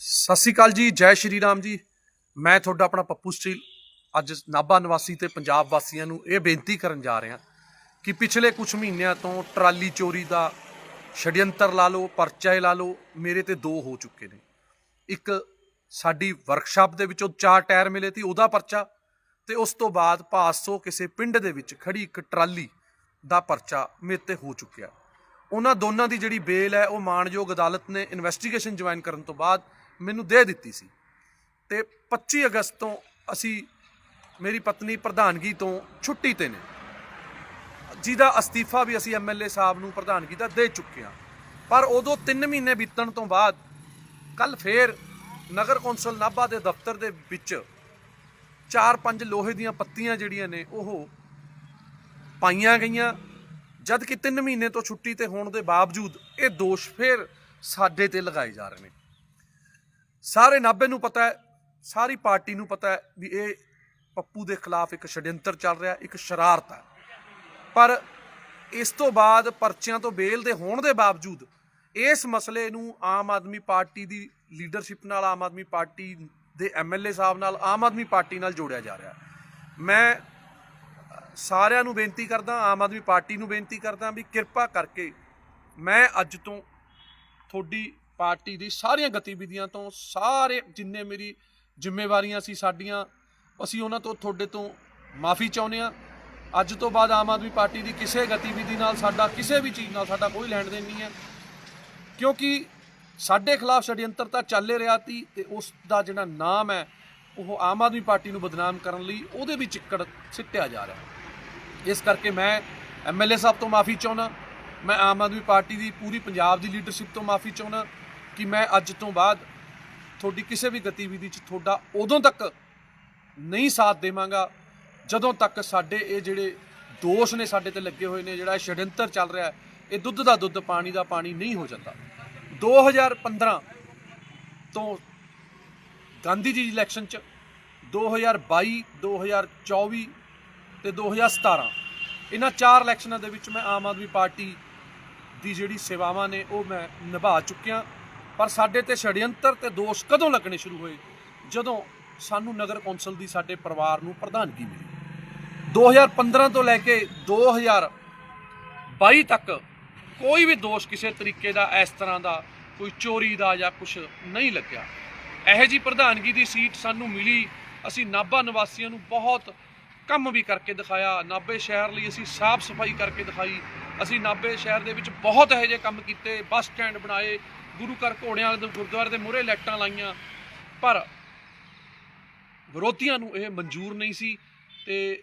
ਸਤਿ ਸ਼੍ਰੀ ਅਕਾਲ ਜੀ, ਜੈ ਸ਼੍ਰੀ ਰਾਮ ਜੀ। ਮੈਂ ਤੁਹਾਡਾ ਆਪਣਾ ਪੱਪੂ ਸਟੀਲ। ਅੱਜ ਨਾਭਾ ਨਿਵਾਸੀ ਤੇ ਪੰਜਾਬ ਵਾਸੀਆਂ ਨੂੰ ਇਹ ਬੇਨਤੀ ਕਰਨ ਜਾ ਰਿਹਾ ਕਿ ਪਿਛਲੇ ਕੁਝ ਮਹੀਨਿਆਂ ਤੋਂ ਟਰਾਲੀ ਚੋਰੀ ਦਾ ਛੜਯੰਤਰ ਲਾ ਲਓ, ਪਰਚੇ ਲਾ ਲਓ, ਮੇਰੇ ਤੇ ਦੋ ਹੋ ਚੁੱਕੇ ਨੇ। ਇੱਕ ਸਾਡੀ ਵਰਕਸ਼ਾਪ ਦੇ ਵਿੱਚੋਂ ਚਾਰ ਟਾਇਰ ਮਿਲੇ ਸੀ, ਉਹਦਾ ਪਰਚਾ ਤੇ ਉਸ ਤੋਂ ਬਾਅਦ ਪਾਸੋਂ ਕਿਸੇ ਪਿੰਡ ਦੇ ਵਿੱਚ ਖੜੀ ਇੱਕ ਟਰਾਲੀ ਦਾ ਪਰਚਾ ਮੇਰੇ ਤੇ ਹੋ ਚੁੱਕਿਆ। ਉਹਨਾਂ ਦੋਨਾਂ ਦੀ ਜਿਹੜੀ ਬੇਲ ਹੈ, ਉਹ ਮਾਣਯੋਗ ਅਦਾਲਤ ਨੇ ਇਨਵੈਸਟੀਗੇਸ਼ਨ ਜੁਆਇਨ ਕਰਨ ਤੋਂ ਬਾਅਦ ਮੈਨੂੰ ਦੇ ਦਿੱਤੀ ਸੀ। ਤੇ 25 ਅਗਸਤ ਤੋਂ ਅਸੀਂ ਮੇਰੀ ਪਤਨੀ ਪ੍ਰਧਾਨਗੀ ਤੋਂ ਛੁੱਟੀ ਤੇ ਨੇ। ਜਿਹਦਾ ਅਸਤੀਫਾ ਵੀ ਅਸੀਂ ਐਮਐਲਏ ਸਾਹਿਬ ਨੂੰ ਪ੍ਰਧਾਨਗੀ ਦਾ ਦੇ ਚੁੱਕੇ ਹਾਂ। ਪਰ ਉਦੋਂ 3 ਮਹੀਨੇ ਬੀਤਣ ਤੋਂ ਬਾਅਦ ਕੱਲ ਫੇਰ ਨਗਰ ਕੌਂਸਲ ਨਾਭਾ ਦੇ ਦਫ਼ਤਰ ਦੇ ਵਿੱਚ ਚਾਰ ਪੰਜ ਲੋਹੇ ਦੀਆਂ ਪੱਤੀਆਂ ਜਿਹੜੀਆਂ ਨੇ ਉਹ ਪਾਈਆਂ ਗਈਆਂ। ਜਦ ਕਿ 3 ਮਹੀਨੇ ਤੋਂ ਛੁੱਟੀ ਤੇ ਹੋਣ ਦੇ ਬਾਵਜੂਦ ਇਹ ਦੋਸ਼ ਫੇਰ ਸਾਡੇ ਤੇ ਲਗਾਏ ਜਾ ਰਹੇ ਨੇ। ਸਾਰੇ ਨਾਭੇ ਨੂੰ ਪਤਾ ਹੈ, ਸਾਰੀ ਪਾਰਟੀ ਨੂੰ ਪਤਾ ਹੈ ਵੀ ਇਹ ਪੱਪੂ ਦੇ ਖਿਲਾਫ ਇੱਕ ਛੜਯੰਤਰ ਚੱਲ ਰਿਹਾ, ਇੱਕ ਸ਼ਰਾਰਤ ਹੈ। ਪਰ ਇਸ ਤੋਂ ਬਾਅਦ ਪਰਚਿਆਂ ਤੋਂ ਬੇਲ ਦੇ ਹੋਣ ਦੇ ਬਾਵਜੂਦ ਇਸ ਮਸਲੇ ਨੂੰ ਆਮ ਆਦਮੀ ਪਾਰਟੀ ਦੀ ਲੀਡਰਸ਼ਿਪ ਨਾਲ, ਆਮ ਆਦਮੀ ਪਾਰਟੀ ਦੇ ਐਮਐਲਏ ਸਾਹਿਬ ਨਾਲ, ਆਮ ਆਦਮੀ ਪਾਰਟੀ ਨਾਲ ਜੋੜਿਆ ਜਾ ਰਿਹਾ। ਮੈਂ ਸਾਰਿਆਂ ਨੂੰ ਬੇਨਤੀ ਕਰਦਾ, ਆਮ ਆਦਮੀ ਪਾਰਟੀ ਨੂੰ ਬੇਨਤੀ ਕਰਦਾ ਵੀ ਕਿਰਪਾ ਕਰਕੇ ਮੈਂ ਅੱਜ ਤੋਂ ਤੁਹਾਡੀ ਪਾਰਟੀ ਦੀ ਸਾਰੀਆਂ ਗਤੀਵਿਧੀਆਂ ਤੋਂ ਸਾਰੇ ਜਿੰਨੇ ਮੇਰੀ ਜ਼ਿੰਮੇਵਾਰੀਆਂ ਸੀ ਸਾਡੀਆਂ, ਅਸੀਂ ਉਹਨਾਂ ਤੋਂ ਤੁਹਾਡੇ ਤੋਂ ਮਾਫੀ ਚਾਹੁੰਦੇ ਆ ਅੱਜ ਤੋਂ ਬਾਅਦ ਆਮ ਆਦਮੀ ਪਾਰਟੀ ਦੀ ਕਿਸੇ ਗਤੀਵਿਧੀ ਨਾਲ ਸਾਡਾ ਕਿਸੇ ਵੀ ਚੀਜ਼ ਨਾਲ ਸਾਡਾ ਕੋਈ ਲੈਣ ਦੇਣ ਨਹੀਂ ਹੈ। ਕਿਉਂਕਿ ਸਾਡੇ ਖਿਲਾਫ ਛੜਯੰਤਰ ਤਾਂ ਚੱਲ ਰਿਹਾ ਸੀ ਤੇ ਉਸ ਦਾ ਜਿਹੜਾ ਨਾਮ ਹੈ, ਉਹ ਆਮ ਆਦਮੀ ਪਾਰਟੀ ਨੂੰ ਬਦਨਾਮ ਕਰਨ ਲਈ ਉਹਦੇ ਵਿੱਚ ਚਿੱਕੜ ਸਿੱਟਿਆ ਜਾ ਰਿਹਾ ਇਸ ਕਰਕੇ ਮੈਂ ਐਮਐਲਏ ਸਾਹਿਬ ਤੋਂ ਮਾਫੀ ਚਾਹੁੰਦਾ, ਮੈਂ ਆਮ ਆਦਮੀ ਪਾਰਟੀ ਦੀ ਪੂਰੀ ਪੰਜਾਬ ਦੀ ਲੀਡਰਸ਼ਿਪ ਤੋਂ ਮਾਫੀ ਚਾਹੁੰਦਾ ਕਿ ਮੈਂ ਅੱਜ ਤੋਂ ਬਾਅਦ ਤੁਹਾਡੀ ਕਿਸੇ ਵੀ ਗਤੀਵਿਧੀ 'ਚ ਤੁਹਾਡਾ ਉਦੋਂ ਤੱਕ ਨਹੀਂ ਸਾਥ ਦੇਵਾਂਗਾ, ਜਦੋਂ ਤੱਕ ਸਾਡੇ ਇਹ ਜਿਹੜੇ ਦੋਸ਼ ਨੇ ਸਾਡੇ ਤੇ ਲੱਗੇ ਹੋਏ ਨੇ, ਜਿਹੜਾ ਇਹ ਛੜਯੰਤਰ ਚੱਲ ਰਿਹਾ ਇਹ ਦੁੱਧ ਦਾ ਦੁੱਧ, ਪਾਣੀ ਦਾ ਪਾਣੀ ਨਹੀਂ ਹੋ ਜਾਂਦਾ। 2015 ਤੋਂ ਗਾਂਧੀ ਜੀ ਇਲੈਕਸ਼ਨ 'ਚ 2022 2024 ਤੇ 2017 ਇਹਨਾਂ ਚਾਰ ਇਲੈਕਸ਼ਨਾਂ ਦੇ ਵਿੱਚ ਮੈਂ ਆਮ ਆਦਮੀ ਪਾਰਟੀ ਦੀ ਜਿਹੜੀ ਸੇਵਾਵਾਂ ਨੇ ਉਹ ਮੈਂ ਨਿਭਾ ਚੁੱਕਿਆ। ਪਰ ਸਾਡੇ ਤੇ ਛੜਯੰਤਰ ਤੇ ਦੋਸ਼ ਕਦੋਂ ਲੱਗਣੇ ਸ਼ੁਰੂ ਹੋਏ? ਜਦੋਂ ਸਾਨੂੰ ਨਗਰ ਕੌਂਸਲ ਦੀ ਸਾਡੇ ਪਰਿਵਾਰ ਨੂੰ ਪ੍ਰਧਾਨਗੀ ਮਿਲੀ। 2015 ਤੋਂ ਲੈ ਕੇ 2022 ਤੱਕ ਕੋਈ ਵੀ ਦੋਸ਼ ਕਿਸੇ ਤਰੀਕੇ ਦਾ, ਇਸ ਤਰ੍ਹਾਂ ਦਾ ਕੋਈ ਚੋਰੀ ਦਾ ਜਾਂ ਕੁਝ ਨਹੀਂ ਲੱਗਿਆ। ਇਹੋ ਜੀ ਪ੍ਰਧਾਨਗੀ ਦੀ ਸੀਟ ਸਾਨੂੰ ਮਿਲੀ। ਅਸੀਂ ਨਾਭਾ ਨਿਵਾਸੀਆਂ ਨੂੰ ਬਹੁਤ ਕੰਮ ਵੀ ਕਰਕੇ ਦਿਖਾਇਆ। ਨਾਭੇ ਸ਼ਹਿਰ ਲਈ ਅਸੀਂ ਸਾਫ਼ ਸਫ਼ਾਈ ਕਰਕੇ ਦਿਖਾਈ। ਅਸੀਂ ਨਾਭੇ ਸ਼ਹਿਰ ਦੇ ਵਿੱਚ ਬਹੁਤ ਇਹੋ ਜਿਹੇ ਕੰਮ ਕੀਤੇ, ਬੱਸ ਸਟੈਂਡ ਬਣਾਏ, ਗੁਰੂ ਘਰ ਘੋੜਿਆਂ ਦੇ ਗੁਰਦੁਆਰੇ ਦੇ ਮੂਹਰੇ ਲਾਈਟਾਂ ਲਾਈਆਂ। ਪਰ ਵਿਰੋਧੀਆਂ ਨੂੰ ਇਹ ਮਨਜ਼ੂਰ ਨਹੀਂ ਸੀ ਤੇ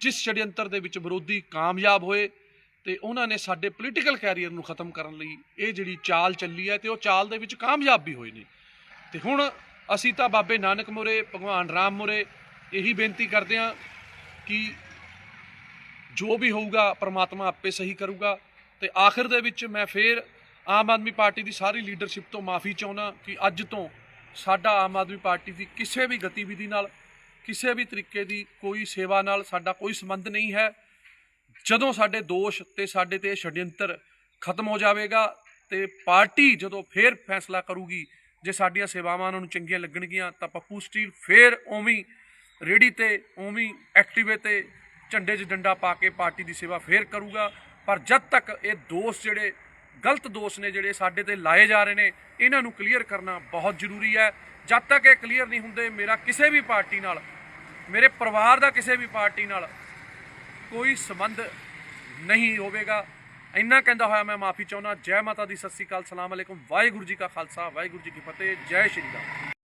ਜਿਸ ਛੜਯੰਤਰ ਦੇ ਵਿੱਚ ਵਿਰੋਧੀ ਕਾਮਯਾਬ ਹੋਏ ਤੇ ਉਹਨਾਂ ਨੇ ਸਾਡੇ ਪੋਲੀਟੀਕਲ ਕੈਰੀਅਰ ਨੂੰ ਖਤਮ ਕਰਨ ਲਈ ਇਹ ਜਿਹੜੀ ਚਾਲ ਚੱਲੀ ਹੈ ਤੇ ਉਹ ਚਾਲ ਦੇ ਵਿੱਚ ਕਾਮਯਾਬ ਵੀ ਹੋਏ ਨੇ। ਤੇ ਹੁਣ ਅਸੀਂ ਤਾਂ ਬਾਬੇ ਨਾਨਕ ਮੁਰੇ, ਭਗਵਾਨ ਰਾਮ ਮੁਰੇ ਇਹੀ ਬੇਨਤੀ ਕਰਦੇ ਹਾਂ ਕਿ ਜੋ ਵੀ ਹੋਊਗਾ ਪ੍ਰਮਾਤਮਾ ਆਪੇ ਸਹੀ ਕਰੂਗਾ। ਤੇ ਆਖਿਰ ਦੇ ਵਿੱਚ ਮੈਂ ਫੇਰ ਆਮ ਆਦਮੀ ਪਾਰਟੀ ਦੀ ਸਾਰੀ ਲੀਡਰਸ਼ਿਪ ਤੋਂ ਮਾਫੀ ਚਾਹੁੰਦਾ ਕਿ ਅੱਜ ਤੋਂ ਸਾਡਾ ਆਮ ਆਦਮੀ ਪਾਰਟੀ ਦੀ ਕਿਸੇ ਵੀ ਗਤੀਵਿਧੀ ਨਾਲ, ਕਿਸੇ ਵੀ ਤਰੀਕੇ ਦੀ ਕੋਈ ਸੇਵਾ ਨਾਲ ਸਾਡਾ ਕੋਈ ਸੰਬੰਧ ਨਹੀਂ ਹੈ। ਜਦੋਂ ਸਾਡੇ ਦੋਸ਼ ਤੇ ਸਾਡੇ ਤੇ ਇਹ ਛੜਯੰਤਰ ਖਤਮ ਹੋ ਜਾਵੇਗਾ ਤੇ ਪਾਰਟੀ ਜਦੋਂ ਫੇਰ ਫੈਸਲਾ ਕਰੂਗੀ, ਜੇ ਸਾਡੀਆਂ ਸੇਵਾਵਾਂ ਉਹਨਾਂ ਨੂੰ ਚੰਗੀਆਂ ਲੱਗਣਗੀਆਂ, ਤਾਂ ਪੱਪੂ ਸਟੀਲ ਫੇਰ ਉਵੇਂ ਹੀ ਰੇੜੀ ਤੇ, ਉਵੇਂ ਹੀ ਐਕਟਿਵੇ ਤੇ ਝੰਡੇ 'ਚ ਡੰਡਾ ਪਾ ਕੇ ਪਾਰਟੀ ਦੀ ਸੇਵਾ ਫੇਰ ਕਰੂਗਾ। ਪਰ ਜਦ ਤੱਕ ਇਹ ਦੋਸ਼ ਜਿਹੜੇ, ਗਲਤ ਦੋਸ਼ ਨੇ ਜਿਹੜੇ ਸਾਡੇ ਤੇ ਲਾਏ ਜਾ ਰਹੇ ਨੇ, ਇਹਨਾਂ ਨੂੰ ਕਲੀਅਰ ਕਰਨਾ ਬਹੁਤ ਜ਼ਰੂਰੀ ਹੈ। ਜਦ ਤੱਕ ਇਹ ਕਲੀਅਰ ਨਹੀਂ ਹੁੰਦੇ, ਮੇਰਾ ਕਿਸੇ ਵੀ ਪਾਰਟੀ ਨਾਲ, ਮੇਰੇ ਪਰਿਵਾਰ ਦਾ ਕਿਸੇ ਵੀ ਪਾਰਟੀ ਨਾਲ ਕੋਈ ਸੰਬੰਧ ਨਹੀਂ ਹੋਵੇਗਾ। ਇੰਨਾ ਕਹਿੰਦਾ ਹੋਇਆ ਮੈਂ ਮਾਫੀ ਚਾਹੁੰਦਾ। ਜੈ ਮਾਤਾ ਦੀ ਸਤਿ ਸ੍ਰੀ ਅਕਾਲ, ਸਲਾਮ ਅਲੈਕੁਮ। ਵਾਹਿਗੁਰੂ ਜੀ ਕਾ ਖਾਲਸਾ, ਵਾਹਿਗੁਰੂ ਜੀ ਕੀ ਫਤਿਹ, ਜੈ ਸ਼੍ਰੀ ਰਾਮ।